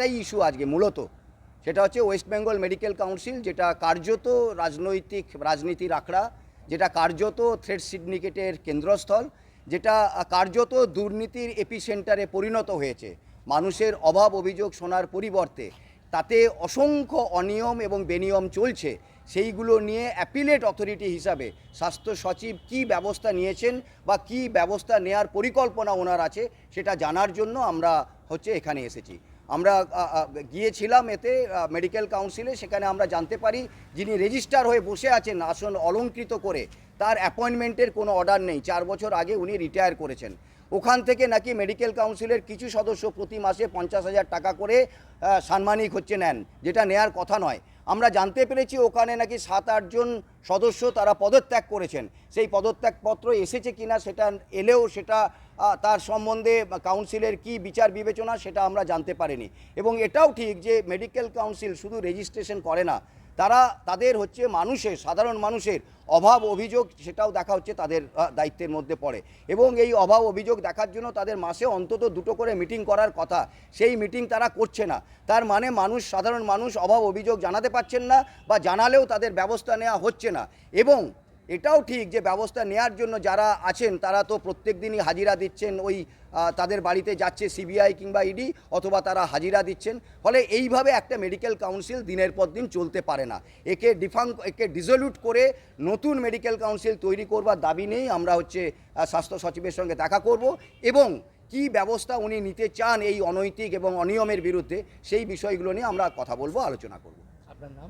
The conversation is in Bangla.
একটাই ইস্যু আজকে মূলত। সেটা হচ্ছে ওয়েস্ট বেঙ্গল মেডিকেল কাউন্সিল যেটা কার্যত রাজনৈতিক রাজনীতির আখড়া যেটা কার্যত থ্রেড সিন্ডিকেটের কেন্দ্রস্থল, যেটা কার্যত দুর্নীতির এপিসেন্টারে পরিণত হয়েছে। মানুষের অভাব অভিযোগ শোনার পরিবর্তে তাতে অসংখ্য অনিয়ম এবং বেনিয়ম চলছে। সেইগুলো নিয়ে অ্যাপিলেট অথরিটি হিসাবে স্বাস্থ্য সচিব কী ব্যবস্থা নিয়েছেন বা কী ব্যবস্থা নেয়ার পরিকল্পনা ওনার আছে, সেটা জানার জন্য আমরা হচ্ছে এখানে এসেছি। আমরা গিয়েছিলাম এতে মেডিকেল কাউন্সিলে সেখানে আমরা জানতে পারি যিনি রেজিস্টার হয়ে বসে আছেন আসন অলঙ্কৃত করে তার অ্যাপয়েন্টমেন্টের কোনো অর্ডার নেই। চার বছর আগে উনি রিটায়ার করেছেন। ওখান থেকে নাকি মেডিকেল কাউন্সিলের কিছু সদস্য প্রতি মাসে পঞ্চাশ হাজার টাকা করে সাম্মানিক হচ্ছে নেন, যেটা নেয়ার কথা নয়। আমরা জানতে পেরেছি ওখানে নাকি সাত আটজন সদস্য তারা পদত্যাগ করেছেন। সেই পদত্যাগপত্র এসেছে কিনা সেটা এলেও সেটা তার সম্বন্ধে কাউন্সিলের কি বিচার বিবেচনা সেটা আমরা জানতে পারিনি। এবং এটাও ঠিক যে মেডিকেল কাউন্সিল শুধু রেজিস্ট্রেশন করে না তারা তাদের হচ্ছে মানুষের, সাধারণ মানুষের অভাব অভিযোগ সেটাও দেখা হচ্ছে তাদের দায়িত্বের মধ্যে পড়ে। এবং এই অভাব অভিযোগ দেখার জন্য তাদের মাসে অন্তত দুটো করে মিটিং করার কথা। সেই মিটিং তারা করছে না। তার মানে মানুষ, সাধারণ মানুষ অভাব অভিযোগ জানাতে পারছেন না বা জানালেও তাদের ব্যবস্থা নেওয়া হচ্ছে না। এবং এটাও ঠিক যে ব্যবস্থা নেওয়ার জন্য যারা আছেন, তারা তো প্রত্যেক দিনই হাজিরা দিচ্ছেন ওই তাদের বাড়িতে যাচ্ছে সিবিআই কিংবা ইডি অথবা তারা হাজিরা দিচ্ছেন। ফলে এইভাবে একটা মেডিকেল কাউন্সিল দিনের পর দিন চলতে পারে না। একে ডিফাং, একে ডিজলিউট করে নতুন মেডিকেল কাউন্সিল তৈরি করবার দাবি নেই আমরা হচ্ছে স্বাস্থ্য সচিবের সঙ্গে দেখা করব এবং কি ব্যবস্থা উনি নিতে চান এই অনৈতিক এবং অনিয়মের বিরুদ্ধে সেই বিষয়গুলো নিয়ে আমরা কথা বলব, আলোচনা করব। আপনার নাম?